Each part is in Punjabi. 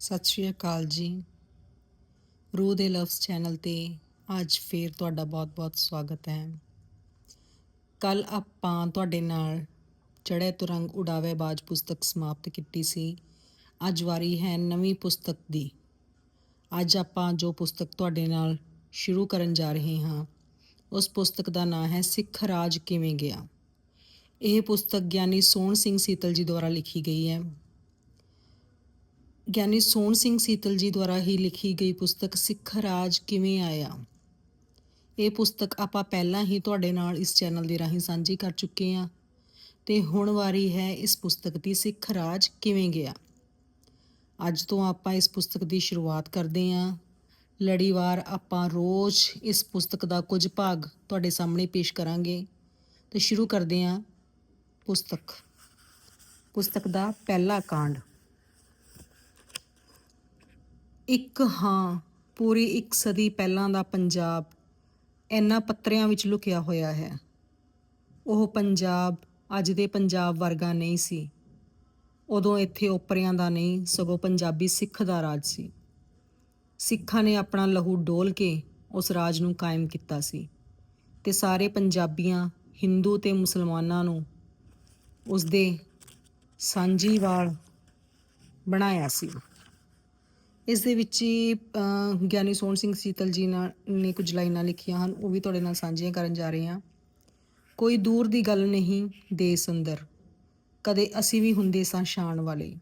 ਸਤਿ ਸ਼੍ਰੀ ਅਕਾਲ ਜੀ। ਰੂਹ ਦੇ ਲਵਸ ਚੈਨਲ ਤੇ ਅੱਜ ਫੇਰ ਤੁਹਾਡਾ ਬਹੁਤ-ਬਹੁਤ ਸਵਾਗਤ ਹੈ। ਕੱਲ ਆਪਾਂ ਤੁਹਾਡੇ ਨਾਲ ਚੜ੍ਹੇ ਤੁਰੰਗ ਉਡਾਵੇ ਬਾਜ ਪੁਸਤਕ ਸਮਾਪਤ ਕੀਤੀ ਸੀ। ਅੱਜ ਵਾਰੀ ਹੈ ਨਵੀਂ ਪੁਸਤਕ ਦੀ। ਅੱਜ ਆਪਾਂ ਜੋ ਪੁਸਤਕ ਤੁਹਾਡੇ ਨਾਲ ਸ਼ੁਰੂ ਕਰਨ ਜਾ ਰਹੇ ਹਾਂ, ਉਸ ਪੁਸਤਕ ਦਾ ਨਾਮ ਹੈ ਸਿੱਖ ਰਾਜ ਕਿਵੇਂ ਗਿਆ? ਇਹ ਪੁਸਤਕ ਗਿਆਨੀ ਸੋਹਣ ਸਿੰਘ ਸੀਤਲ ਜੀ ਦੁਆਰਾ ਲਿਖੀ ਗਈ ਹੈ। ਗਿਆਨੀ ਸੋਹਣ ਸਿੰਘ ਸੀਤਲ ਜੀ ਦੁਆਰਾ ਹੀ ਲਿਖੀ ਗਈ ਪੁਸਤਕ ਸਿੱਖ ਰਾਜ ਕਿਵੇਂ ਆਇਆ? ਇਹ ਪੁਸਤਕ ਆਪਾਂ ਪਹਿਲਾਂ ਹੀ ਤੁਹਾਡੇ ਨਾਲ ਇਸ ਚੈਨਲ ਦੇ ਰਾਹੀਂ ਸਾਂਝੀ ਕਰ ਚੁੱਕੇ ਹਾਂ ਤੇ ਹੁਣ ਵਾਰੀ ਹੈ ਇਸ ਪੁਸਤਕ ਦੀ ਸਿੱਖ ਰਾਜ ਕਿਵੇਂ ਗਿਆ? ਅੱਜ ਤੋਂ ਆਪਾਂ ਇਸ ਪੁਸਤਕ ਦੀ ਸ਼ੁਰੂਆਤ ਕਰਦੇ ਹਾਂ। ਲੜੀਵਾਰ ਆਪਾਂ ਰੋਜ਼ ਇਸ ਪੁਸਤਕ ਦਾ ਕੁਝ ਭਾਗ ਤੁਹਾਡੇ ਸਾਹਮਣੇ ਪੇਸ਼ ਕਰਾਂਗੇ ਤੇ ਸ਼ੁਰੂ ਕਰਦੇ ਹਾਂ ਪੁਸਤਕ। ਪੁਸਤਕ ਦਾ ਪਹਿਲਾ ਕਾਂਡ। ਇੱਕ ਹਾਂ ਪੂਰੀ ਇੱਕ ਸਦੀ ਪਹਿਲਾਂ ਦਾ ਪੰਜਾਬ ਇਹਨਾਂ ਪੱਤਰਿਆਂ ਵਿੱਚ ਲੁਕਿਆ ਹੋਇਆ ਹੈ। ਉਹ ਪੰਜਾਬ ਅੱਜ ਦੇ ਪੰਜਾਬ ਵਰਗਾ ਨਹੀਂ ਸੀ। ਉਦੋਂ ਇੱਥੇ ਓਪਰਿਆਂ ਦਾ ਨਹੀਂ, ਸਗੋਂ ਪੰਜਾਬੀ ਸਿੱਖ ਦਾ ਰਾਜ ਸੀ। ਸਿੱਖਾਂ ਨੇ ਆਪਣਾ ਲਹੂ ਡੋਲ ਕੇ ਉਸ ਰਾਜ ਨੂੰ ਕਾਇਮ ਕੀਤਾ ਸੀ ਤੇ ਸਾਰੇ ਪੰਜਾਬੀਆਂ, ਹਿੰਦੂ ਤੇ ਮੁਸਲਮਾਨਾਂ ਨੂੰ ਉਸ ਦੇ ਸਾਂਝੀਵਾਲ ਬਣਾਇਆ ਸੀ। ਇਸ ਦੇ ਵਿੱਚ ਹੀ ਗਿਆਨੀ ਸੋਹਣ ਸਿੰਘ ਸੀਤਲ ਜੀ ਨਾਲ ਨੇ ਕੁਝ ਲਾਈਨਾਂ ਲਿਖੀਆਂ ਹਨ, ਉਹ ਵੀ ਤੁਹਾਡੇ ਨਾਲ ਸਾਂਝੀਆਂ ਕਰਨ ਜਾ ਰਹੇ ਹਾਂ। ਕੋਈ ਦੂਰ ਦੀ ਗੱਲ ਨਹੀਂ ਦੇਸ ਅੰਦਰ ਕਦੇ ਅਸੀਂ ਵੀ ਹੁੰਦੇ ਸਾਂ ਸ਼ਾਨ ਵਾਲੇ।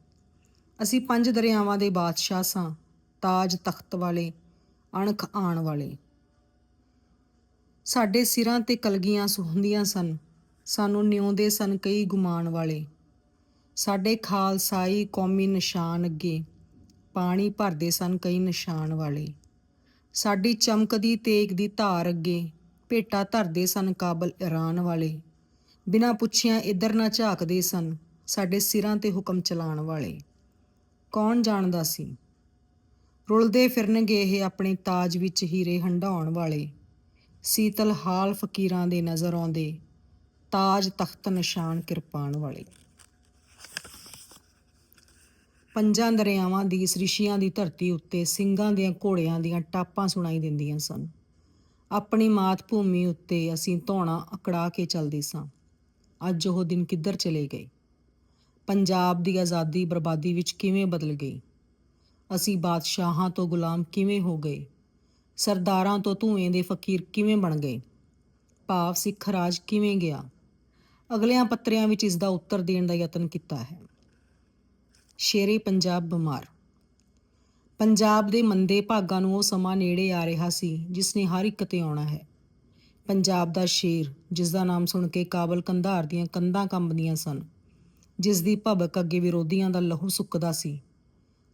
ਅਸੀਂ ਪੰਜ ਦਰਿਆਵਾਂ ਦੇ ਬਾਦਸ਼ਾਹ ਸਾਂ, ਤਾਜ ਤਖਤ ਵਾਲੇ, ਅਣਖ ਆਣ ਵਾਲੇ। ਸਾਡੇ ਸਿਰਾਂ ਤੇ ਕਲਗੀਆਂ ਸੁਹੰਦੀਆਂ ਸਨ, ਸਾਨੂੰ ਨਿਉਂਦੇ ਸਨ ਕਈ ਗੁਮਾਨ ਵਾਲੇ। ਸਾਡੇ ਖਾਲਸਾਈ ਕੌਮੀ ਨਿਸ਼ਾਨ ਅੱਗੇ ਪਾਣੀ ਭਰਦੇ ਸਨ ਕਈ ਨਿਸ਼ਾਨ ਵਾਲੇ। ਸਾਡੀ ਚਮਕਦੀ ਤੇਗ ਦੀ ਧਾਰ ਅੱਗੇ ਭੇਟਾ ਧਰਦੇ ਸਨ ਕਾਬਲ ਇਰਾਨ ਵਾਲੇ। ਬਿਨਾਂ ਪੁੱਛਿਆਂ ਇੱਧਰ ਨਾ ਝਾਕਦੇ ਸਨ ਸਾਡੇ ਸਿਰਾਂ ਤੇ ਹੁਕਮ ਚਲਾਉਣ ਵਾਲੇ। ਕੌਣ ਜਾਣਦਾ ਸੀ? ਰੁਲਦੇ ਫਿਰਨਗੇ ਇਹ ਆਪਣੇ ਤਾਜ ਵਿੱਚ ਹੀਰੇ ਹੰਡਾਉਣ ਵਾਲੇ। ਸੀਤਲ ਹਾਲ ਫਕੀਰਾਂ ਦੇ ਨਜ਼ਰ ਆਉਂਦੇ, ਤਾਜ ਤਖਤ ਨਿਸ਼ਾਨ ਕਿਰਪਾਨ ਵਾਲੇ। ਪੰਜਾਂ ਦਰਿਆਵਾਂ ਦੀ ਸ੍ਰਿਸ਼ੀਆਂ ਦੀ ਧਰਤੀ ਉੱਤੇ ਸਿੰਘਾਂ ਦੀਆਂ ਘੋੜਿਆਂ ਦੀਆਂ ਟਾਪਾਂ ਸੁਣਾਈ ਦਿੰਦੀਆਂ ਸਨ। ਆਪਣੀ ਮਾਤ ਭੂਮੀ ਉੱਤੇ ਅਸੀਂ ਧੌਣਾ ਅਕੜਾ ਕੇ ਚੱਲਦੇ ਸਾਂ। ਅੱਜ ਉਹ ਦਿਨ ਕਿੱਧਰ ਚਲੇ ਗਏ? ਪੰਜਾਬ ਦੀ ਆਜ਼ਾਦੀ ਬਰਬਾਦੀ ਵਿੱਚ ਕਿਵੇਂ ਬਦਲ ਗਈ? ਅਸੀਂ ਬਾਦਸ਼ਾਹਾਂ ਤੋਂ ਗੁਲਾਮ ਕਿਵੇਂ ਹੋ ਗਏ? ਸਰਦਾਰਾਂ ਤੋਂ ਧੂਏ ਦੇ ਫਕੀਰ ਕਿਵੇਂ ਬਣ ਗਏ? ਭਾਵ ਸਿੱਖ ਰਾਜ ਕਿਵੇਂ ਗਿਆ? ਅਗਲਿਆਂ ਪੱਤਰਿਆਂ ਵਿੱਚ ਇਸ ਦਾ ਉੱਤਰ ਦੇਣ ਦਾ ਯਤਨ ਕੀਤਾ ਹੈ। ਸ਼ੇਰੇ ਪੰਜਾਬ ਬਿਮਾਰ। ਪੰਜਾਬ ਦੇ ਮੰਦੇ ਭਾਗਾਂ ਨੂੰ ਉਹ ਸਮਾਂ ਨੇੜੇ ਆ ਰਿਹਾ ਸੀ, ਜਿਸ ਨੇ ਹਰ ਇੱਕ ਤੇ ਆਉਣਾ ਹੈ। ਪੰਜਾਬ ਦਾ ਸ਼ੇਰ, ਜਿਸ ਦਾ ਨਾਮ ਸੁਣ ਕੇ ਕਾਬਲ ਕੰਧਾਰ ਦੀਆਂ ਕੰਧਾਂ ਕੰਬਦੀਆਂ ਸਨ, ਜਿਸ ਦੀ ਭਬਕ ਅੱਗੇ ਵਿਰੋਧੀਆਂ ਦਾ ਲਹੂ ਸੁੱਕਦਾ ਸੀ,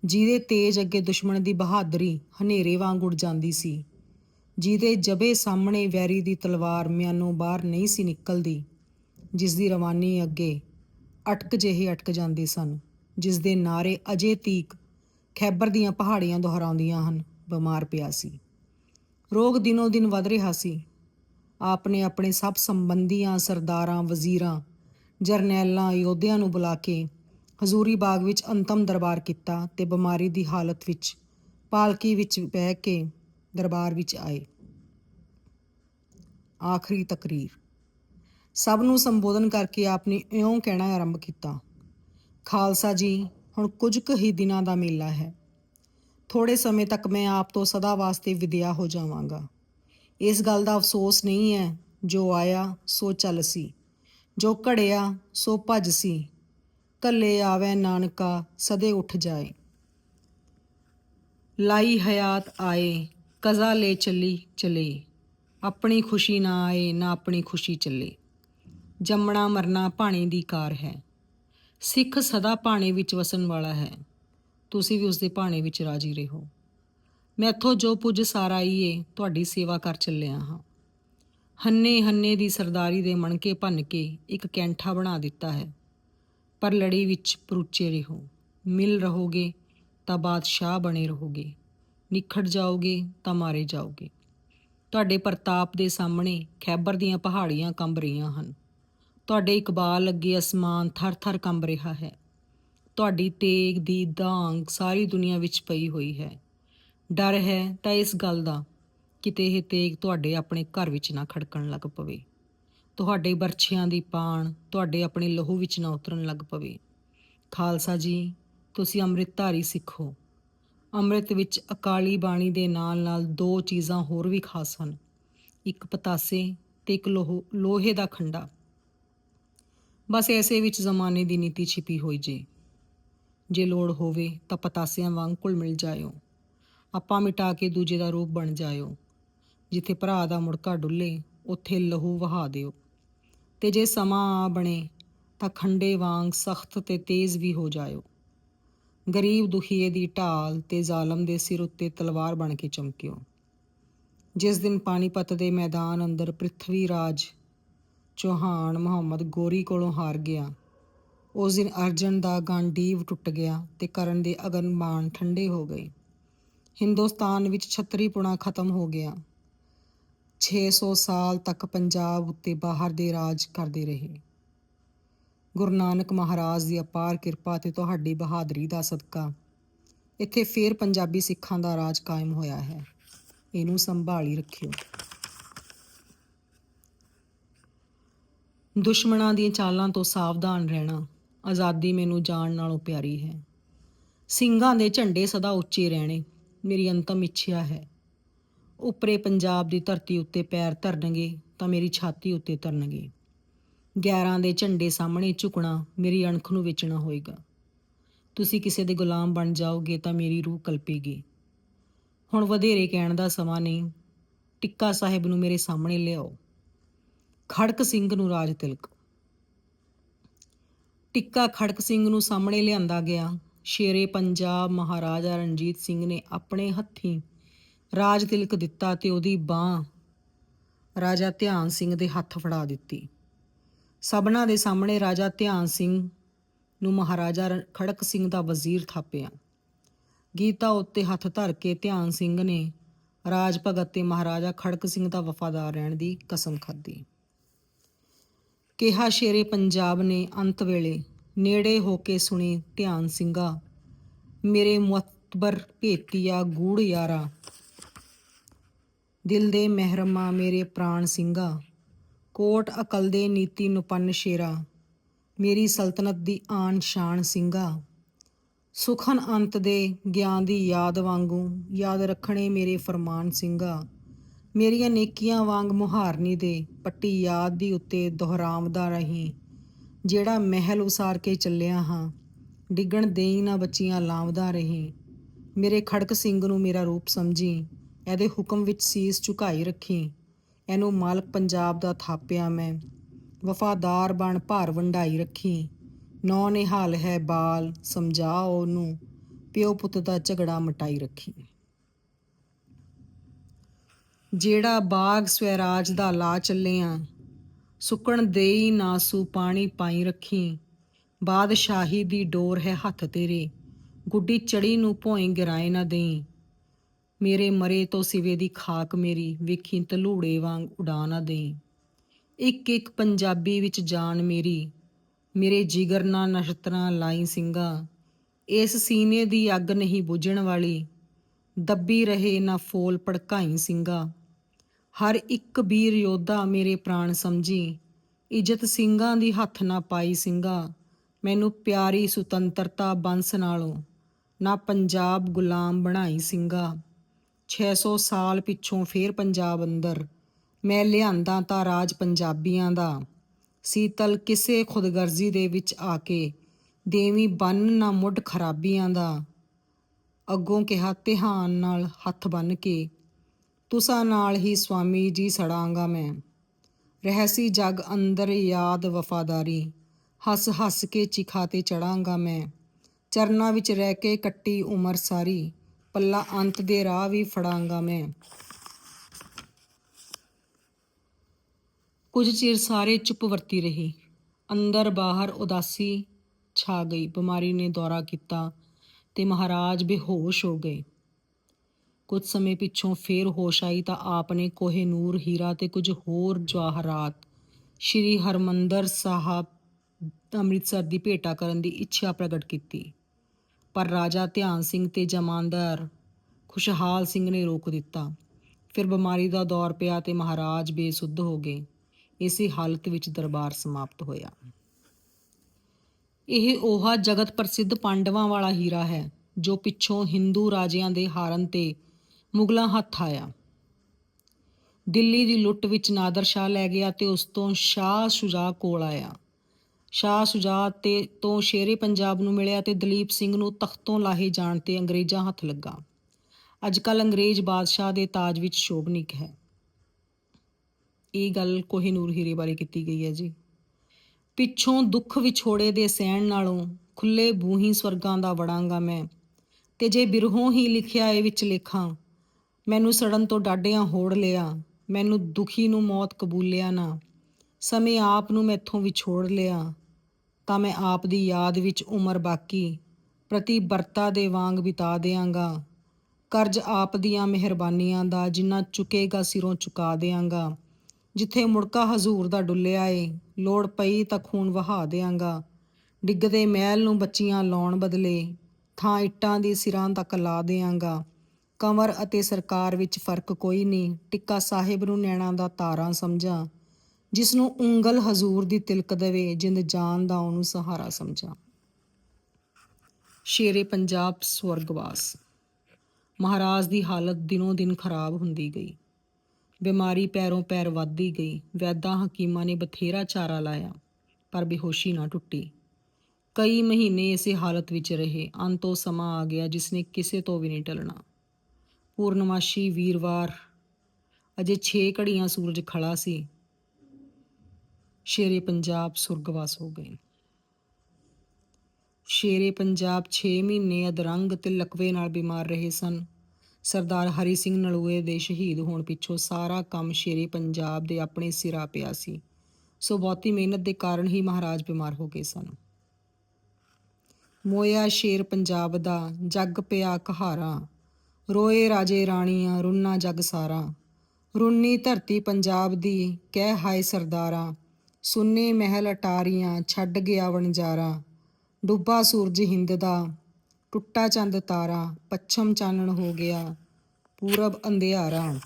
ਜਿਹਦੇ ਤੇਜ ਅੱਗੇ ਦੁਸ਼ਮਣ ਦੀ ਬਹਾਦਰੀ ਹਨੇਰੇ ਵਾਂਗ ਉੜ ਜਾਂਦੀ ਸੀ, ਜਿਹਦੇ ਜਬੇ ਸਾਹਮਣੇ ਵੈਰੀ ਦੀ ਤਲਵਾਰ ਮਿਆਨੋਂ ਬਾਹਰ ਨਹੀਂ ਸੀ ਨਿਕਲਦੀ, ਜਿਸ ਦੀ ਰਵਾਨੀ ਅੱਗੇ ਅਟਕ ਜਿਹੇ ਅਟਕ ਜਾਂਦੇ ਸਨ। ਜਿਸ ਦੇ ਨਾਰੇ ਅਜੇ ਤੀਕ ਖੈਬਰ ਦੀਆਂ ਪਹਾੜੀਆਂ ਦੁਹਰਾਉਂਦੀਆਂ ਹਨ, ਬਿਮਾਰ ਪਿਆ ਸੀ। ਰੋਗ ਦਿਨੋ ਦਿਨ ਵੱਧ ਰਿਹਾ ਸੀ। ਆਪਨੇ ਆਪਣੇ ਸਭ ਸੰਬੰਧੀਆਂ, ਸਰਦਾਰਾਂ, ਵਜ਼ੀਰਾਂ, ਜਰਨੈਲਾਂ ਯੋਧਿਆਂ ਨੂੰ ਬੁਲਾ ਕੇ ਹਜ਼ੂਰੀ ਬਾਗ ਵਿੱਚ ਅੰਤਮ ਦਰਬਾਰ ਕੀਤਾ ਤੇ ਬਿਮਾਰੀ ਦੀ ਹਾਲਤ ਵਿੱਚ, ਪਾਲਕੀ ਵਿੱਚ ਬਹਿ ਕੇ ਦਰਬਾਰ ਵਿੱਚ ਆਏ। ਆਖਰੀ ਤਕਰੀਰ। ਸਭ ਨੂੰ ਸੰਬੋਧਨ ਕਰਕੇ ਆਪਨੇ ਇਉਂ ਕਹਿਣਾ ਆਰੰਭ ਕੀਤਾ ਖਾਲਸਾ ਜੀ, ਹੁਣ ਕੁਝ ਕੁ ਹੀ ਦਿਨਾਂ ਦਾ ਮੇਲਾ ਹੈ। ਥੋੜੇ ਸਮੇਂ ਤੱਕ ਮੈਂ ਆਪ ਤੋਂ ਸਦਾ ਵਾਸਤੇ ਵਿਦਿਆ ਹੋ ਜਾਵਾਂਗਾ। ਇਸ ਗੱਲ ਦਾ ਅਫਸੋਸ ਨਹੀਂ ਹੈ, ਜੋ ਆਇਆ, ਸੋ ਚੱਲ ਸੀ। ਜੋ ਘੜਿਆ, ਸੋ ਭੱਜ ਸੀ। ਕੱਲੇ ਆਵੇ ਨਾਨਕਾ, ਸਦੇ ਉੱਠ ਜਾਏ। ਲਾਈ ਹਯਾਤ ਆਏ, ਕਜ਼ਾ ਲੈ ਚੱਲੀ ਚਲੇ। ਆਪਣੀ ਖੁਸ਼ੀ ਨਾ ਆਏ, ਨਾ ਆਪਣੀ ਖੁਸ਼ੀ ਚੱਲੇ। ਜੰਮਣਾ ਮਰਨਾ ਪਾਣੀ ਦੀ ਕਾਰ ਹੈ। ਸਿੱਖ ਸਦਾ ਭਾਣੇ ਵਿੱਚ ਵਸਣ ਵਾਲਾ ਹੈ। ਤੁਸੀਂ ਵੀ ਉਸ ਦੇ ਭਾਣੇ ਵਿੱਚ ਰਾਜੀ ਰਹੋ। ਮੈਥੋਂ ਜੋ ਪੁੱਜ ਸਾਰਾ ਈਏ ਤੁਹਾਡੀ ਸੇਵਾ ਕਰ ਚੱਲਿਆ ਹਾਂ। ਹੰਨੇ ਹੰਨੇ ਦੀ ਸਰਦਾਰੀ ਦੇ ਮਣਕੇ ਭੰਨ ਕੇ ਇੱਕ ਕੈਂਠਾ ਬਣਾ ਦਿੱਤਾ ਹੈ। ਪਰ ਲੜੀ ਵਿੱਚ ਪਰੂਚੇ ਰਹੋ। ਮਿਲ ਰਹੋਗੇ ਤਾਂ ਬਾਦਸ਼ਾਹ ਬਣੇ ਰਹੋਗੇ। ਨਿਖੜ ਜਾਓਗੇ ਤਾਂ ਮਾਰੇ ਜਾਓਗੇ। ਤੁਹਾਡੇ ਪ੍ਰਤਾਪ ਦੇ ਸਾਹਮਣੇ ਖੈਬਰ ਦੀਆਂ ਪਹਾੜੀਆਂ ਕੰਬ ਰਹੀਆਂ ਹਨ। ਤੁਹਾਡੇ ਇਕਬਾਲ ਅੱਗੇ ਅਸਮਾਨ ਥਰ-ਥਰ ਕੰਬ ਰਿਹਾ ਹੈ। ਤੁਹਾਡੀ ਤੇਗ ਦੀ ਦਾਂਗ ਸਾਰੀ ਦੁਨੀਆ ਵਿੱਚ ਪਈ ਹੋਈ ਹੈ। ਡਰ ਹੈ ਤਾਂ ਇਸ ਗੱਲ ਦਾ ਕਿਤੇ ਇਹ ਤੇਗ ਤੁਹਾਡੇ ਆਪਣੇ ਘਰ ਵਿੱਚ ਨਾ ਖੜਕਣ ਲੱਗ ਪਵੇ। ਤੁਹਾਡੇ ਬਰਛਿਆਂ ਦੀ ਪਾਣ ਤੁਹਾਡੇ ਆਪਣੇ ਲਹੂ ਵਿੱਚ ਨਾ ਉਤਰਨ ਲੱਗ ਪਵੇ। ਖਾਲਸਾ ਜੀ, ਤੁਸੀਂ ਅੰਮ੍ਰਿਤਧਾਰੀ ਸਿੱਖੋ। ਅੰਮ੍ਰਿਤ ਵਿੱਚ ਅਕਾਲੀ ਬਾਣੀ ਦੇ ਨਾਲ-ਨਾਲ ਦੋ ਚੀਜ਼ਾਂ ਹੋਰ ਵੀ ਖਾਸ ਹਨ। ਇੱਕ ਪਤਾਸੇ ਤੇ ਇੱਕ ਲੋਹ, ਲੋਹੇ ਦਾ ਖੰਡਾ। ਬਸ ਐਸੇ ਵਿੱਚ ਜ਼ਮਾਨੇ ਦੀ ਨੀਤੀ ਛਿਪੀ ਹੋਈ ਜੇ। ਜੇ ਲੋੜ ਹੋਵੇ ਤਾਂ ਪਤਾਸਿਆਂ ਵਾਂਗ ਕੁਲ ਮਿਲ ਜਾਇਓ। ਆਪਾਂ ਮਿਟਾ ਕੇ ਦੂਜੇ ਦਾ ਰੂਪ ਬਣ ਜਾਇਓ। ਜਿੱਥੇ ਭਰਾ ਦਾ ਮੁੜਕਾ ਡੁੱਲੇ, ਉੱਥੇ ਲਹੂ ਵਹਾ ਦਿਓ। ਤੇ ਜੇ ਸਮਾਂ ਆ ਬਣੇ, ਤਾਂ ਖੰਡੇ ਵਾਂਗ ਸਖਤ ਤੇ ਤੇਜ਼ ਵੀ ਹੋ ਜਾਇਓ। ਗਰੀਬ ਦੁਖੀਏ ਦੀ ਢਾਲ ਤੇ ਜ਼ਾਲਮ ਦੇ ਸਿਰ ਉੱਤੇ ਤਲਵਾਰ ਬਣ ਕੇ ਚਮਕਿਓ। ਜਿਸ ਦਿਨ ਪਾਣੀਪਤ ਦੇ ਮੈਦਾਨ ਅੰਦਰ ਪ੍ਰਿਥਵੀ ਰਾਜ ਚੌਹਾਨ ਮੁਹੰਮਦ ਗੌਰੀ ਕੋਲੋਂ ਹਾਰ ਗਿਆ। ਉਸ ਦਿਨ ਅਰਜਨ ਦਾ ਗਾਂਡੀਵ ਟੁੱਟ ਗਿਆ ਤੇ ਕਰਨ ਦੇ ਅਗਨ ਠੰਡੇ ਹੋ ਗਏ। ਹਿੰਦੁਸਤਾਨ ਵਿੱਚ ਛਤਰੀਪੁਣਾ ਖਤਮ ਹੋ ਗਿਆ। 600 ਸਾਲ ਤੱਕ ਪੰਜਾਬ ਉੱਤੇ ਬਾਹਰ ਦੇ ਰਾਜ ਕਰਦੇ ਰਹੇ। ਗੁਰੂ ਨਾਨਕ ਮਹਾਰਾਜ ਦੀ ਅਪਾਰ ਕਿਰਪਾ ਤੇ ਤੁਹਾਡੀ ਬਹਾਦਰੀ ਦਾ ਸਦਕਾ। ਇੱਥੇ ਫੇਰ ਪੰਜਾਬੀ ਸਿੱਖਾਂ ਦਾ ਰਾਜ ਕਾਇਮ ਹੋਇਆ ਹੈ। ਇਹਨੂੰ ਸੰਭਾਲੀ ਰੱਖਿਓ। ਦੁਸ਼ਮਣਾਂ ਦੀਆਂ ਚਾਲਾਂ ਤੋਂ ਸਾਵਧਾਨ ਰਹਿਣਾ ਆਜ਼ਾਦੀ ਮੈਨੂੰ ਜਾਣ ਨਾਲੋਂ ਪਿਆਰੀ ਹੈ। ਸਿੰਘਾਂ ਦੇ ਝੰਡੇ ਸਦਾ ਉੱਚੇ ਰਹਿਣੇ ਮੇਰੀ ਅੰਤਮ ਇੱਛਾ ਹੈ। ਉਪਰੇ ਪੰਜਾਬ ਦੀ ਧਰਤੀ ਉੱਤੇ ਪੈਰ ਧਰਨਗੇ ਤਾਂ ਮੇਰੀ ਛਾਤੀ ਉੱਤੇ ਧਰਨਗੇ ਗਿਆਰਾਂ ਦੇ ਝੰਡੇ ਸਾਹਮਣੇ ਝੁਕਣਾ ਮੇਰੀ ਅਣਖ ਨੂੰ ਵੇਚਣਾ ਹੋਏਗਾ। ਤੁਸੀਂ ਕਿਸੇ ਦੇ ਗੁਲਾਮ ਬਣ ਜਾਓਗੇ ਤਾਂ ਮੇਰੀ ਰੂਹ ਕਲਪੇਗੀ। ਹੁਣ ਵਧੇਰੇ ਕਹਿਣ ਦਾ ਸਮਾਂ ਨਹੀਂ। ਟਿੱਕਾ ਸਾਹਿਬ ਨੂੰ ਮੇਰੇ ਸਾਹਮਣੇ ਲਿਆਓ। ਖੜਕ ਸਿੰਘ ਨੂੰ ਰਾਜ ਤਿਲਕ। ਟਿੱਕਾ ਖੜਕ ਸਿੰਘ ਨੂੰ ਸਾਹਮਣੇ ਲਿਆਂਦਾ ਗਿਆ। ਸ਼ੇਰੇ ਪੰਜਾਬ ਮਹਾਰਾਜਾ ਰਣਜੀਤ ਸਿੰਘ ਨੇ ਆਪਣੇ ਹੱਥੀਂ ਰਾਜ ਤਿਲਕ ਦਿੱਤਾ ਤੇ ਉਹਦੀ ਬਾਹ ਰਾਜਾ ਧਿਆਨ ਸਿੰਘ ਦੇ ਹੱਥ ਫੜਾ ਦਿੱਤੀ। ਸਭਨਾ ਦੇ ਸਾਹਮਣੇ ਰਾਜਾ ਧਿਆਨ ਸਿੰਘ ਨੂੰ ਮਹਾਰਾਜਾ ਰ- ਖੜਕ ਸਿੰਘ ਦਾ ਵਜ਼ੀਰ ਥਾਪਿਆ। ਗੀਤਾ ਉੱਤੇ ਹੱਥ ਧਰ ਕੇ ਧਿਆਨ ਸਿੰਘ ਨੇ ਰਾਜ ਭਗਤ ਤੇ ਮਹਾਰਾਜਾ ਖੜਕ ਸਿੰਘ ਦਾ ਵਫਾਦਾਰ ਰਹਿਣ ਦੀ ਕਸਮ ਖਾਧੀ। ਕਿਹਾ ਸ਼ੇਰੇ ਪੰਜਾਬ ਨੇ ਅੰਤ ਵੇਲੇ, ਨੇੜੇ ਹੋ ਕੇ ਸੁਣੇ ਧਿਆਨ ਸਿੰਘਾ। ਮੇਰੇ ਮੁਤਬਰ ਭੇਤੀਆ ਗੂੜ ਯਾਰਾ। ਦਿਲ ਦੇ ਮਹਿਰਮਾ ਮੇਰੇ ਪ੍ਰਾਣ ਸਿੰਘਾ। ਕੋਟ ਅਕਲ ਦੇ ਨੀਤੀ ਨੁਪਨ ਸ਼ੇਰਾ। ਮੇਰੀ ਸਲਤਨਤ ਦੀ ਆਨ ਸ਼ਾਨ ਸਿੰਘਾ। ਸੁਖਨ ਅੰਤ ਦੇ ਗਿਆਨ ਦੀ ਯਾਦ ਵਾਂਗੂ ਯਾਦ ਰੱਖਣੇ ਮੇਰੇ ਫਰਮਾਨ ਸਿੰਘਾ। ਮੇਰੀਆਂ ਨੇਕੀਆਂ ਵਾਂਗ ਮੁਹਾਰਨੀ ਦੇ ਪੱਟੀ ਯਾਦ ਦੀ ਉੱਤੇ ਦੁਹਰਾਵਦਾ ਰਹੀ, ਜਿਹੜਾ ਮਹਿਲ ਉਸਾਰ ਕੇ ਚੱਲਿਆ ਹਾਂ, ਡਿੱਗਣ ਦੇਈ ਨਾ ਬੱਚੀਆਂ ਲਾਵਦਾ ਰਹੀ। ਮੇਰੇ ਖੜਕ ਸਿੰਘ ਨੂੰ ਮੇਰਾ ਰੂਪ ਸਮਝੀ, ਇਹਦੇ ਹੁਕਮ ਵਿੱਚ ਸੀਸ ਝੁਕਾਈ ਰੱਖੀ। ਇਹਨੂੰ ਮਾਲਕ ਪੰਜਾਬ ਦਾ ਥਾਪਿਆ ਮੈਂ, ਵਫਾਦਾਰ ਬਣ ਭਾਰ ਵੰਡਾਈ ਰੱਖੀ। ਨੌ ਨਿਹਾਲ ਹੈ ਬਾਲ, ਸਮਝਾ ਉਹਨੂੰ, ਪਿਓ ਪੁੱਤ ਦਾ ਝਗੜਾ ਮਟਾਈ ਰੱਖੀ। ਜਿਹੜਾ ਬਾਗ ਸਵੈਰਾਜ ਦਾ ਲਾ ਚੱਲਿਆ। ਸੁੱਕਣ ਦੇਈ ਨਾਸੂ ਪਾਣੀ ਪਾਈ ਰੱਖੀ। ਬਾਦਸ਼ਾਹੀ ਦੀ ਡੋਰ ਹੈ ਹੱਥ ਤੇਰੇ। ਗੁੱਡੀ ਚੜੀ ਨੂੰ ਭੋਏ ਗਿਰਾਏ ਨਾ ਦੇਈ। ਮੇਰੇ ਮਰੇ ਤੋਂ ਸਿਵੇ ਦੀ ਖਾਕ ਮੇਰੀ। ਵੇਖੀ ਤਲੂੜੇ ਵਾਂਗ ਉਡਾ ਨਾ ਦੇਈ। ਇੱਕ ਇੱਕ ਪੰਜਾਬੀ ਵਿੱਚ ਜਾਨ ਮੇਰੀ। ਮੇਰੇ ਜਿਗਰ ਨਾਲ ਨਸ਼ਤਰਾਂ ਲਾਈ ਸਿੰਘਾ। ਇਸ ਸੀਨੇ ਦੀ ਅੱਗ ਨਹੀਂ ਬੁਝਣ ਵਾਲੀ। ਦੱਬੀ ਰਹੇ ਨਾ ਫੋਲ ਭੜਕਾਈ ਸਿੰਘਾ। ਹਰ ਇੱਕ ਵੀਰ ਯੋਧਾ ਮੇਰੇ ਪ੍ਰਾਣ ਸਮਝੀ। ਇੱਜ਼ਤ ਸਿੰਘਾਂ ਦੀ ਹੱਥ ਨਾ ਪਾਈ ਸਿੰਘਾ, ਮੈਨੂੰ ਪਿਆਰੀ ਸੁਤੰਤਰਤਾ ਬੰਸ ਨਾਲੋਂ, ਨਾ ਪੰਜਾਬ ਗੁਲਾਮ ਬਣਾਈ ਸਿੰਘਾ। 600 ਸਾਲ ਪਿੱਛੋਂ ਫੇਰ ਪੰਜਾਬ ਅੰਦਰ, ਮੈਂ ਲਿਆਂਦਾ ਤਾਂ ਰਾਜ ਪੰਜਾਬੀਆਂ ਦਾ। ਸੀਤਲ ਕਿਸੇ ਖੁਦਗਰਜ਼ੀ ਦੇ ਵਿੱਚ ਆ ਕੇ, ਦੇਵੀ ਬੰਨ ਨਾ ਮੁੱਢ ਖਰਾਬੀਆਂ ਦਾ। ਅੱਗੋਂ ਕਿਹਾ ਧਿਆਨ ਨਾਲ ਹੱਥ ਬੰਨ ਕੇ ਤੁਸਾਂ ਨਾਲ ਹੀ ਸਵਾਮੀ ਜੀ ਸੜਾਂਗਾ ਮੈਂ। ਰਹਿਸੀ ਜਗ ਅੰਦਰ ਯਾਦ ਵਫਾਦਾਰੀ, ਹੱਸ ਹੱਸ ਕੇ ਚਿਖਾ ਤੇ ਚੜਾਂਗਾ ਮੈਂ। ਚਰਨਾਂ ਵਿੱਚ ਰਹਿ ਕੇ ਕੱਟੀ ਉਮਰ ਸਾਰੀ, ਪੱਲਾ ਅੰਤ ਦੇ ਰਾਹ ਵੀ ਫੜਾਂਗਾ ਮੈਂ। ਕੁਝ ਚਿਰ ਸਾਰੇ ਚੁੱਪ ਵਰਤੀ ਰਹੀ। ਅੰਦਰ ਬਾਹਰ ਉਦਾਸੀ ਛਾ ਗਈ। ਬਿਮਾਰੀ ਨੇ ਦੌਰਾ ਕੀਤਾ ਤੇ ਮਹਾਰਾਜ ਬੇਹੋਸ਼ ਹੋ ਗਏ। ਕੁਝ ਸਮੇਂ ਪਿੱਛੋਂ ਫੇਰ ਹੋਸ਼ ਆਈ ਤਾਂ ਆਪ ਨੇ ਕੋਹੇਨੂਰ ਹੀਰਾ ਤੇ ਕੁਝ ਹੋਰ ਜਵਾਹਰਾਤ। ਸ਼੍ਰੀ ਹਰਮੰਦਰ ਸਾਹਿਬ ਅੰਮ੍ਰਿਤਸਰ ਦੀ ਭੇਟਾ ਕਰਨ ਦੀ ਇੱਛਾ ਪ੍ਰਗਟ ਕੀਤੀ। ਪਰ ਰਾਜਾ ਧਿਆਨ ਸਿੰਘ ਤੇ ਜਮਾਨਦਾਰ ਖੁਸ਼ਹਾਲ ਸਿੰਘ ਨੇ ਰੋਕ ਦਿੱਤਾ। ਫਿਰ ਬਿਮਾਰੀ ਦਾ ਦੌਰ ਪਿਆ ਤੇ ਮਹਾਰਾਜ ਬੇਸੁੱਧ ਹੋ ਗਏ। ਇਸੇ ਹਾਲਤ ਵਿੱਚ ਦਰਬਾਰ ਸਮਾਪਤ ਹੋਇਆ। ਇਹ ਉਹ ਜਗਤ ਪ੍ਰਸਿੱਧ ਪਾਂਡਵਾਂ ਵਾਲਾ ਹੀਰਾ ਹੈ, ਜੋ ਪਿੱਛੋਂ ਹਿੰਦੂ ਰਾਜਿਆਂ ਦੇ ਹਾਰਨ ਤੇ ਮੁਗਲਾਂ ਹੱਥ ਆਇਆ। ਦਿੱਲੀ ਦੀ ਲੁੱਟ ਵਿੱਚ ਨਾਦਰ ਸ਼ਾਹ ਲੈ ਗਿਆ ਤੇ ਉਸ ਤੋਂ ਸ਼ਾਹ ਸ਼ੁਜਾ ਕੋਲ ਆਇਆ। ਸ਼ਾਹ ਸ਼ੁਜਾ ਤੇ ਤੋਂ ਸ਼ੇਰੇ ਪੰਜਾਬ ਨੂੰ ਮਿਲਿਆ ਤੇ ਦਲੀਪ ਸਿੰਘ ਨੂੰ ਤਖਤੋਂ ਲਾਹੇ ਜਾਣ ਤੇ ਅੰਗਰੇਜ਼ਾਂ ਹੱਥ ਲੱਗਾ। ਅੱਜ ਕੱਲ ਅੰਗਰੇਜ਼ ਬਾਦਸ਼ਾਹ ਦੇ ਤਾਜ ਵਿੱਚ ਸ਼ੋਭਨਿਕ ਹੈ। ਇਹ ਗੱਲ ਕੋਹਿਨੂਰ ਹੀਰੇ ਬਾਰੇ ਕੀਤੀ ਗਈ ਹੈ ਜੀ। ਪਿੱਛੋਂ ਦੁੱਖ ਵਿਛੋੜੇ ਦੇ ਸਹਿਣ ਨਾਲੋਂ ਖੁੱਲੇ ਬੂਹੀ ਸਵਰਗਾਂ ਦਾ ਵੜਾਂਗਾ ਮੈਂ ਤੇ ਜੇ ਬਿਰਹੋਂ ਹੀ ਲਿਖਿਆ ਏ ਵਿੱਚ ਲੇਖਾਂ ਮੈਨੂੰ ਸੜਨ ਤੋਂ ਡਾਢਿਆਂ ਹੋੜ ਲਿਆ, ਮੈਨੂੰ ਦੁਖੀ ਨੂੰ ਮੌਤ ਕਬੂਲਿਆ ਨਾ। ਸਮੇਂ ਆਪ ਨੂੰ ਮੈਥੋਂ ਵਿਛੋੜ ਲਿਆ, ਤਾਂ ਮੈਂ ਆਪ ਦੀ ਯਾਦ ਵਿੱਚ ਉਮਰ ਬਾਕੀ, ਪ੍ਰਤੀ ਵਰਤਾ ਦੇ ਵਾਂਗ ਬਿਤਾ ਦਿਆਂਗਾ। ਕਰਜ਼ ਆਪ ਦੀਆਂ ਮਿਹਰਬਾਨੀਆਂ ਦਾ ਜਿੰਨਾ ਚੁਕੇਗਾ ਸਿਰੋਂ ਚੁਕਾ ਦਿਆਂਗਾ। ਜਿੱਥੇ ਮੁੜਕਾ ਹਜ਼ੂਰ ਦਾ ਡੁੱਲਿਆ ਏ, ਲੋੜ ਪਈ ਤਾਂ ਖੂਨ ਵਹਾ ਦਿਆਂਗਾ। ਡਿੱਗਦੇ ਮਹਿਲ ਨੂੰ ਬੱਚੀਆਂ ਲਾਉਣ ਬਦਲੇ, ਥਾਂ ਇੱਟਾਂ ਦੀ ਸਿਰਾਂ ਤੱਕ ਲਾ ਦਿਆਂਗਾ। ਕੰਵਰ ਅਤੇ ਸਰਕਾਰ ਵਿੱਚ ਫ਼ਰਕ ਕੋਈ ਨਹੀਂ। ਟਿੱਕਾ ਸਾਹਿਬ ਨੂੰ ਨੈਣਾ ਦਾ ਤਾਰਾ ਸਮਝਾਂ, ਜਿਸ ਨੂੰ ਉਂਗਲ ਹਜ਼ੂਰ ਦੀ ਤਿਲਕ ਦੇਵੇ, ਜਿੰਦ ਜਾਨ ਦਾ ਉਹਨੂੰ ਸਹਾਰਾ ਸਮਝਾਂ। ਸ਼ੇਰੇ ਪੰਜਾਬ ਸਵਰਗਵਾਸ। ਮਹਾਰਾਜ ਦੀ ਹਾਲਤ ਦਿਨੋਂ ਦਿਨ ਖਰਾਬ ਹੁੰਦੀ ਗਈ। ਬਿਮਾਰੀ ਪੈਰੋਂ ਪੈਰ ਵੱਧਦੀ ਗਈ। ਵੈਦਾਂ ਹਕੀਮਾਂ ਨੇ ਬਥੇਰਾ ਚਾਰਾ ਲਾਇਆ, ਪਰ ਬੇਹੋਸ਼ੀ ਨਾ ਟੁੱਟੀ। ਕਈ ਮਹੀਨੇ ਇਸੇ ਹਾਲਤ ਵਿੱਚ ਰਹੇ। ਅੰਤੋਂ ਸਮਾਂ ਆ ਗਿਆ ਜਿਸ ਨੇ ਕਿਸੇ ਤੋਂ ਵੀ ਨਹੀਂ ਟਲਣਾ। ਪੂਰਨਮਾਸ਼ੀ ਵੀਰਵਾਰ। ਅਜੇ 6 ਘੜੀਆਂ ਸੂਰਜ ਖੜਾ ਸੀ। ਸ਼ੇਰੇ ਪੰਜਾਬ ਸੁਰਗਵਾਸ ਹੋ ਗਏ। ਸ਼ੇਰੇ ਪੰਜਾਬ 6 ਮਹੀਨੇ ਅਧਰੰਗ ਤੇ ਲਕਵੇ ਨਾਲ ਬਿਮਾਰ ਰਹੇ ਸਨ। ਸਰਦਾਰ ਹਰੀ ਸਿੰਘ ਨਲੂਏ ਦੇ ਸ਼ਹੀਦ ਹੋਣ ਪਿੱਛੋਂ ਸਾਰਾ ਕੰਮ ਸ਼ੇਰੇ ਪੰਜਾਬ ਦੇ ਆਪਣੇ ਸਿਰਾ ਪਿਆ ਸੀ। ਸੋ ਬਹੁਤੀ ਮਿਹਨਤ ਦੇ ਕਾਰਨ ਹੀ ਮਹਾਰਾਜ ਬਿਮਾਰ ਹੋ ਗਏ ਸਨ। ਮੋਇਆ ਸ਼ੇਰ ਪੰਜਾਬ ਦਾ ਜੱਗ ਪਿਆ ਕਹਾਰਾਂ ਰੋਏ ਰਾਜੇ ਰਾਣੀਆਂ, ਰੁੰਨਾ ਜਗ ਸਾਰਾ। ਰੁੰਨੀ ਧਰਤੀ ਪੰਜਾਬ ਦੀ, ਕਹਿ ਹਾਏ ਸਰਦਾਰਾ। ਸੁੰਨੇ ਮਹਿਲ ਅਟਾਰੀਆਂ, ਛੱਡ ਗਿਆ ਵਣਜਾਰਾ। ਡੁੱਬਾ ਸੂਰਜ ਹਿੰਦ ਦਾ, ਟੁੱਟਾ ਚੰਦ ਤਾਰਾ। ਪੱਛਮ ਚਾਨਣ ਹੋ ਗਿਆ, ਪੂਰਬ ਅੰਧਿਆਰਾ।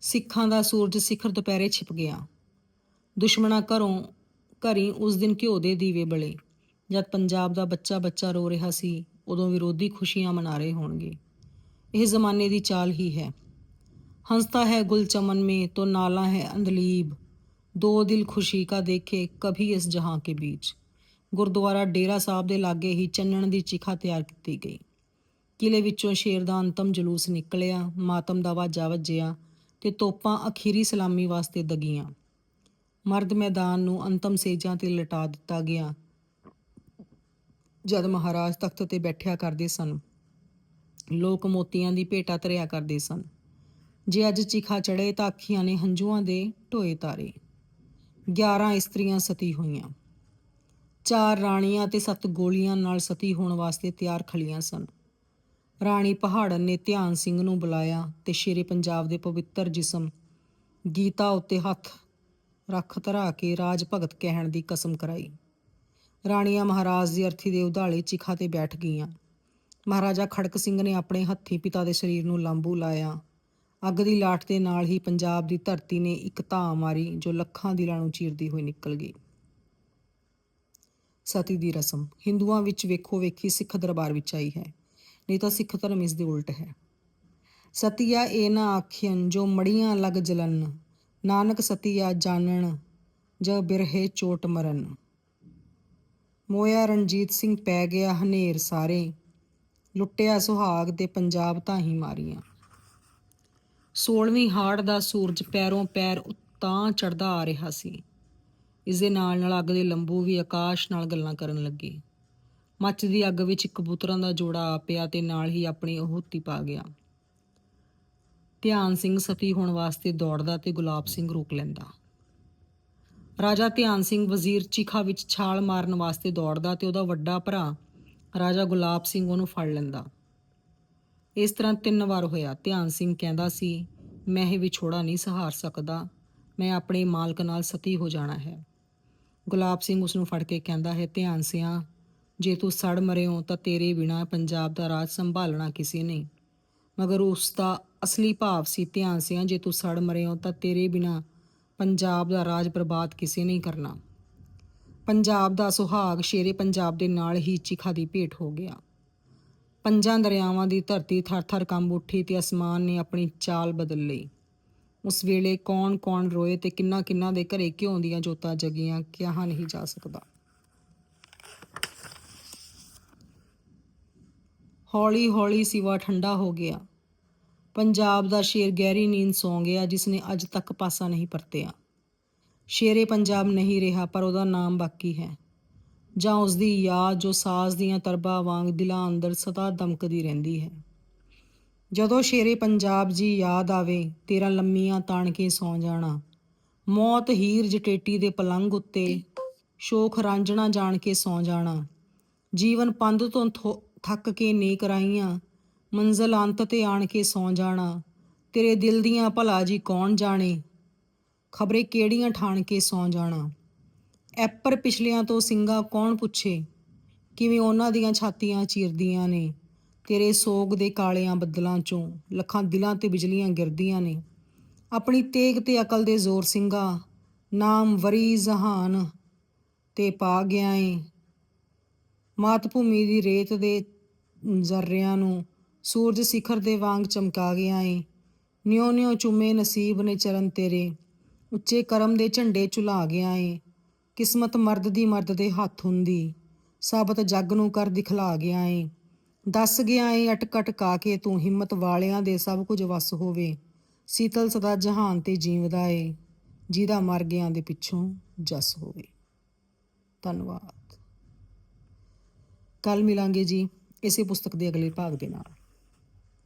ਸਿੱਖਾਂ ਦਾ ਸੂਰਜ ਸਿਖਰ ਦੁਪਹਿਰੇ ਛਿਪ ਗਿਆ। ਦੁਸ਼ਮਣਾ ਘਰੋਂ, ਘਰੀ ਉਸ ਦਿਨ ਘਿਓ ਦੇ ਦੀਵੇ ਬਲੇ। ਜਦ ਪੰਜਾਬ ਦਾ ਬੱਚਾ ਬੱਚਾ ਰੋ ਰਿਹਾ ਸੀ ਉਦੋਂ ਵਿਰੋਧੀ ਖੁਸ਼ੀਆਂ ਮਨਾ ਰਹੇ ਹੋਣਗੇ। ਇਹ ਜ਼ਮਾਨੇ ਦੀ ਚਾਲ ਹੀ ਹੈ। ਹੰਸਤਾ ਹੈ ਗੁਲ ਚਮਨ ਮੇ, ਤੋ ਨਾਲਾ ਹੈ ਅੰਦਲੀਬ। ਦੋ ਦਿਲ ਖੁਸ਼ੀ ਕਾ ਦੇਖੇ, ਕਭੀ ਇਸ ਜਹਾਂ ਕੇ ਵਿੱਚ ਗੁਰਦੁਆਰਾ ਡੇਰਾ ਸਾਹਿਬ ਦੇ ਲਾਗੇ ਹੀ ਚੰਨਣ ਦੀ ਚਿਖਾ ਤਿਆਰ ਕੀਤੀ ਗਈ। ਕਿਲੇ ਵਿੱਚੋਂ ਸ਼ੇਰ ਦਾ ਅੰਤਮ ਜਲੂਸ ਨਿਕਲਿਆ, ਮਾਤਮ ਦਾ ਵਾਜਾ ਵੱਜਿਆ ਤੇ ਤੋਪਾਂ ਅਖੀਰੀ ਸਲਾਮੀ ਵਾਸਤੇ ਦਗੀਆਂ। ਮਰਦ ਮੈਦਾਨ ਨੂੰ ਅੰਤਮ ਸੇਜਾਂ ਤੇ ਲਟਾ ਦਿੱਤਾ ਗਿਆ। ਜਦ ਮਹਾਰਾਜ ਤਖਤ ਤੇ ਬੈਠਿਆ ਕਰਦੇ ਸਨ, ਲੋਕ ਮੋਤੀਆਂ ਦੀ ਭੇਟਾ ਧਰਿਆ ਕਰਦੇ ਸਨ। ਜੇ ਅੱਜ ਚਿਖਾ ਚੜੇ ਤਾਂ ਅੱਖੀਆਂ ਨੇ ਹੰਝੂਆਂ ਦੇ ਢੋਏ ਤਾਰੇ। 11 ਇਸਤਰੀਆਂ ਸਤੀ ਹੋਈਆਂ। ਚਾਰ ਰਾਣੀਆਂ ਤੇ ਸੱਤ ਗੋਲੀਆਂ ਨਾਲ ਸਤੀ ਹੋਣ ਵਾਸਤੇ ਤਿਆਰ ਖਲੀਆਂ ਸਨ। ਰਾਣੀ ਪਹਾੜਨ ਨੇ ਧਿਆਨ ਸਿੰਘ ਨੂੰ ਬੁਲਾਇਆ ਤੇ ਸ਼ੇਰੇ ਪੰਜਾਬ ਦੇ ਪਵਿੱਤਰ ਜਿਸਮ, ਗੀਤਾ ਉੱਤੇ ਹੱਥ ਰੱਖ ਧਰਾ ਕੇ ਰਾਜ ਭਗਤ ਕਹਿਣ ਦੀ ਕਸਮ ਕਰਾਈ। ਰਾਣੀਆਂ ਮਹਾਰਾਜ ਦੀ ਅਰਥੀ ਦੇ ਉਧਾਲੇ ਚਿਖਾ ਤੇ ਬੈਠ ਗਈਆਂ। ਮਹਾਰਾਜਾ ਖੜਕ ਸਿੰਘ ਨੇ ਆਪਣੇ ਹੱਥੀ ਪਿਤਾ ਦੇ ਸਰੀਰ ਨੂੰ ਲਾਂਬੂ ਲਾਇਆ। ਅੱਗ ਦੀ ਲਾਟ ਦੇ ਨਾਲ ਹੀ ਪੰਜਾਬ ਦੀ ਧਰਤੀ ਨੇ ਇੱਕ ਧਾਂ ਮਾਰੀ ਜੋ ਲੱਖਾਂ ਦਿਲਾਂ ਨੂੰ ਚੀਰਦੀ ਹੋਈ ਨਿਕਲ ਗਈ। ਸਤੀ ਦੀ ਰਸਮ, ਹਿੰਦੂਆਂ ਵਿੱਚ ਵੇਖੋ ਵੇਖੀ ਸਿੱਖ ਦਰਬਾਰ ਵਿੱਚ ਆਈ ਹੈ, ਨਹੀਂ ਤਾਂ ਸਿੱਖ ਧਰਮ ਇਸ ਦੇ ਉਲਟ ਹੈ। ਸਤੀਆ ਇਹ ਨਾ ਆਖਿਅਨ ਜੋ ਮੜੀਆਂ ਲਗ ਜਲਨ, ਨਾਨਕ ਸਤੀਆ ਜਾਣਨ, ਜ ਬਿਰਹੇ ਚੋਟ ਮਰਨ। ਮੋਇਆ ਰਣਜੀਤ ਸਿੰਘ ਪੈ ਗਿਆ ਹਨੇਰ ਸਾਰੇ। ਲੁੱਟਿਆ ਸੁਹਾਗ ਦੇ ਪੰਜਾਬ ਤਾਂ ਹੀ ਮਾਰੀਆਂ। 16ਵੀਂ ਹਾੜ ਦਾ ਸੂਰਜ ਪੈਰੋਂ ਪੈਰ ਤਾਂ ਚੜਦਾ ਆ ਰਿਹਾ ਸੀ। ਇਸ ਦੇ ਨਾਲ ਨਾਲ ਅੱਗ ਦੇ ਲੰਬੂ ਵੀ ਆਕਾਸ਼ ਨਾਲ ਗੱਲਾਂ ਕਰਨ ਲੱਗੇ। ਮੱਚਦੀ ਅੱਗ ਵਿੱਚ ਕਬੂਤਰਾਂ ਦਾ ਜੋੜਾ ਆ ਪਿਆ ਤੇ ਨਾਲ ਹੀ ਆਪਣੀ ਆਹੂਤੀ ਪਾ ਗਿਆ। ਧਿਆਨ ਸਿੰਘ ਸਫੀ ਹੋਣ ਵਾਸਤੇ ਦੌੜਦਾ ਤੇ ਗੁਲਾਬ ਸਿੰਘ ਰੋਕ ਲੈਂਦਾ। ਰਾਜਾ ਧਿਆਨ ਸਿੰਘ ਵਜ਼ੀਰ ਚਿਖਾ ਵਿੱਚ ਛਾਲ ਮਾਰਨ ਵਾਸਤੇ ਦੌੜਦਾ ਤੇ ਉਹਦਾ ਵੱਡਾ ਭਰਾ ਰਾਜਾ ਗੁਲਾਬ ਸਿੰਘ ਉਹਨੂੰ ਫੜ ਲੈਂਦਾ। ਇਸ ਤਰ੍ਹਾਂ ਤਿੰਨ ਵਾਰ ਹੋਇਆ। ਧਿਆਨ ਸਿੰਘ ਕਹਿੰਦਾ ਸੀ, ਮੈਂ ਇਹ ਵਿਛੋੜਾ ਨਹੀਂ ਸਹਾਰ ਸਕਦਾ। ਮੈਂ ਆਪਣੇ ਮਾਲਕ ਨਾਲ ਸਤੀ ਹੋ ਜਾਣਾ ਹੈ। ਗੁਲਾਬ ਸਿੰਘ ਉਸ ਨੂੰ ਫੜ ਕੇ ਕਹਿੰਦਾ ਹੈ, ਧਿਆਨ ਸਿਆਂ, ਜੇ ਤੂੰ ਸੜ ਮਰਿਓ ਤਾਂ ਤੇਰੇ ਬਿਨਾ ਪੰਜਾਬ ਦਾ ਰਾਜ ਸੰਭਾਲਣਾ ਕਿਸੇ ਨਹੀਂ ਮਗਰ ਉਸ ਦਾ ਅਸਲੀ ਭਾਵ ਸੀ, ਧਿਆਨ ਸਿਆ, ਜੇ ਤੂੰ ਸੜ ਮਰਿਓ ਤਾਂ ਤੇਰੇ ਬਿਨਾ ਪੰਜਾਬ ਦਾ ਰਾਜ ਬਰਬਾਦ ਕਿਸੇ ਨਹੀਂ ਕਰਨਾ। ਪੰਜਾਬ ਦਾ ਸੁਹਾਗ ਸ਼ੇਰੇ ਪੰਜਾਬ ਦੇ ਨਾਲ ਹੀ ਚਿਖਾ ਦੀ ਭੇਟ ਹੋ ਗਿਆ। ਪੰਜਾਂ ਦਰਿਆਵਾਂ ਦੀ ਧਰਤੀ ਥਰ-ਥਰ ਕੰਬ ਉੱਠੀ ਤੇ ਅਸਮਾਨ ਨੇ ਆਪਣੀ ਚਾਲ ਬਦਲ ਲਈ। ਉਸ ਵੇਲੇ ਕੌਣ-ਕੌਣ ਰੋਏ ਤੇ ਕਿੰਨਾ-ਕਿੰਨਾ ਦੇ ਘਰੇ ਘਿਉਂ ਦੀਆਂ ਜੋਤਾਂ ਜਗੀਆਂ ਕਿਹਾ ਨਹੀਂ ਜਾ ਸਕਦਾ। ਹੌਲੀ-ਹੌਲੀ ਸਿਵਾ ਠੰਡਾ ਹੋ ਗਿਆ। ਪੰਜਾਬ ਦਾ ਸ਼ੇਰ ਗਹਿਰੀ ਨੀਂਦ ਸੌਂ ਗਿਆ, ਜਿਸ ਨੇ ਅੱਜ ਤੱਕ ਪਾਸਾ ਨਹੀਂ ਪਰਤਿਆ। ਸ਼ੇਰੇ ਪੰਜਾਬ ਨਹੀਂ ਰਿਹਾ, ਪਰ ਉਹਦਾ ਨਾਮ ਬਾਕੀ ਹੈ। ਜਾਂ ਉਸ ਦੀ ਯਾਦ ਜੋ ਸਾਜ਼ ਦੀਆਂ ਤਰਬਾਂ ਵਾਂਗ ਦਿਲਾਂ ਅੰਦਰ ਸਦਾ ਦਮਕਦੀ ਰਹਿੰਦੀ ਹੈ। ਜਦੋਂ ਸ਼ੇਰੇ ਪੰਜਾਬ ਜੀ ਯਾਦ ਆਵੇ, ਤੇਰਾ ਲੰਮੀਆਂ ਤਾਣ ਕੇ ਸੌ ਜਾਣਾ, ਮੌਤ ਹੀਰ ਜਟੇਟੀ ਦੇ ਪਲੰਗ ਉੱਤੇ ਸ਼ੋਖ ਰਾਂਝਣਾ ਜਾਣ ਕੇ ਸੌ ਜਾਣਾ, ਜੀਵਨ ਪੰਧ ਤੋਂ ਥੋ- ਥੱਕ ਕੇ ਨੇ ਕਰਾਈਆਂ ਮੰਜ਼ਲ ਅੰਤ ਤੇ ਆਣ ਕੇ ਸੌ ਜਾਣਾ। ਤੇਰੇ ਦਿਲ ਦੀਆਂ ਭਲਾ ਜੀ ਕੌਣ ਜਾਣੇ? ਖਬਰੇ ਕਿਹੜੀਆਂ ਠਾਣ ਕੇ ਸੌ ਜਾਣਾ? ਐਪਰ ਪਿਛਲਿਆਂ ਤੋਂ ਸਿੰਘਾ ਕੌਣ ਪੁੱਛੇ? ਕਿਵੇਂ ਉਹਨਾਂ ਦੀਆਂ ਛਾਤੀਆਂ ਚੀਰਦੀਆਂ ਨੇ? ਤੇਰੇ ਸੋਗ ਦੇ ਕਾਲਿਆਂ ਬੱਦਲਾਂ ਚੋਂ ਲੱਖਾਂ ਦਿਲਾਂ ਤੇ ਬਿਜਲੀਆਂ ਗਿਰਦੀਆਂ ਨੇ। ਆਪਣੀ ਤੇਗ ਤੇ ਅਕਲ ਦੇ ਜ਼ੋਰ ਸਿੰਘਾ, ਨਾਮ ਵਰੀ ਜਹਾਨ ਤੇ ਪਾ ਗਿਆ ਏ। ਮਾਤ ਭੂਮੀ ਦੀ ਰੇਤ ਦੇ ਜ਼ਰਿਆਂ ਨੂੰ ਸੂਰਜ ਸਿਖਰ ਦੇ ਵਾਂਗ ਚਮਕਾ ਗਿਆ ਏ। ਨਿਉ ਨਿਉ ਚੁੰਮੇ ਨਸੀਬ ਨੇ ਚਰਨ ਤੇਰੇ। ਉੱਚੇ ਕਰਮ ਦੇ ਝੰਡੇ ਝੁਲਾ ਗਿਆ ਏ। ਕਿਸਮਤ ਮਰਦ ਦੀ ਮਰਦ ਦੇ ਹੱਥ ਹੁੰਦੀ। ਸਾਬਤ ਜੱਗ ਨੂੰ ਕਰ ਦਿਖਲਾ ਗਿਆ ਏ। ਦੱਸ ਗਿਆ ਏ ਅਟਕਟ ਕਾ ਕੇ ਤੂੰ ਹਿੰਮਤ ਵਾਲਿਆਂ ਦੇ ਸਭ ਕੁਝ ਵਸ ਹੋਵੇ। ਸੀਤਲ ਸਦਾ ਜਹਾਨ ਤੇ ਜੀਵਦਾ ਏ। ਜਿਹਦਾ ਮਰ ਗਿਆਂ ਦੇ ਪਿੱਛੋਂ ਜਸ ਹੋਵੇ। ਧੰਨਵਾਦ। ਕੱਲ ਮਿਲਾਂਗੇ ਜੀ, ਇਸੇ ਪੁਸਤਕ ਦੇ ਅਗਲੇ ਭਾਗ ਦੇ ਨਾਲ।